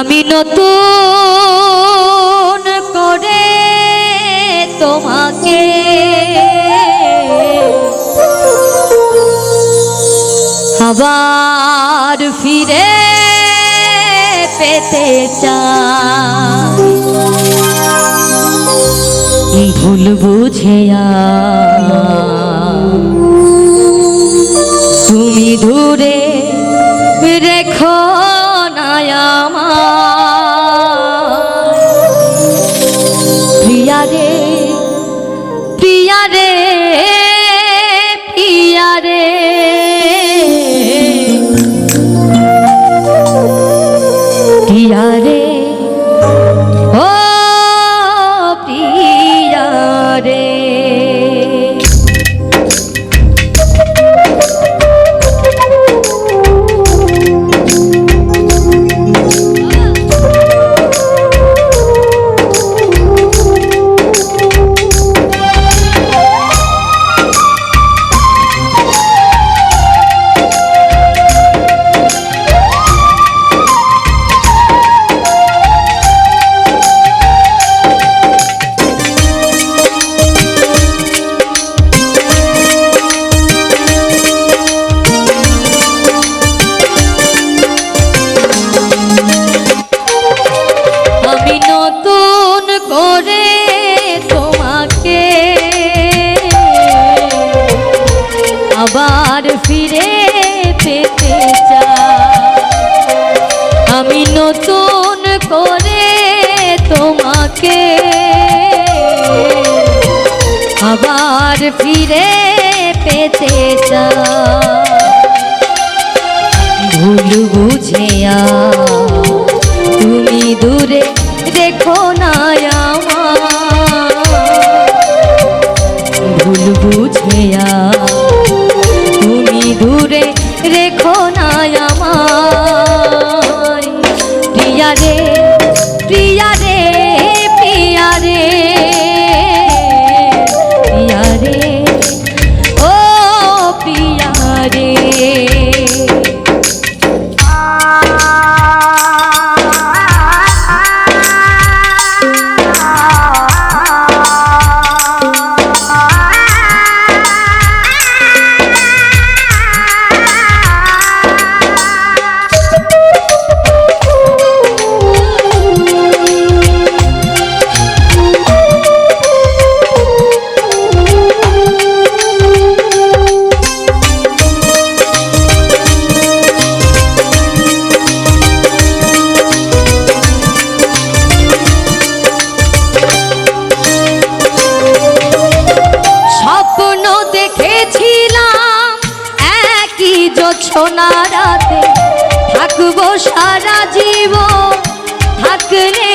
আমি নতুন করে তোমাকে। আবার ফিরে পেতে চা ভুল বুঝে আর ফিরে পেতে চা আমি নতুন করে তোমাকে আবার ফিরে পেতে ভুল বুঝিয়া সোনারাতে থাকব সারা জীবন থাকলে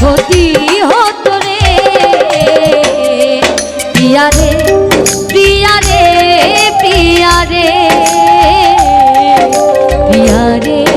ক্ষতি হতো রে। প্রিয়া রে প্রিয়া রে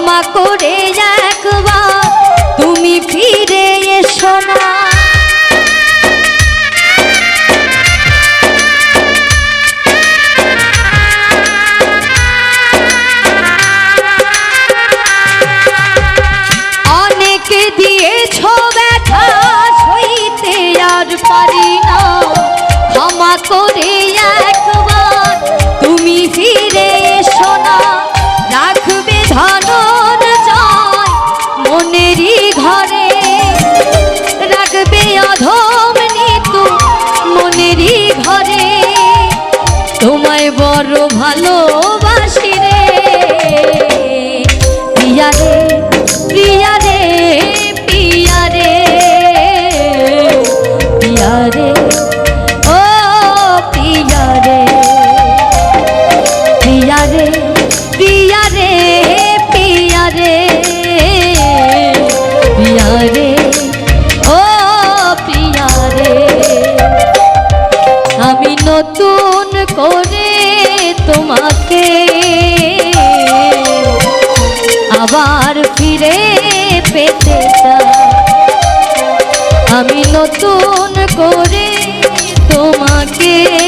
ক্ষমা করে একবার নতুন করে তোমাকে। আবার ফিরে পেতে আমি নতুন করে তোমাকে।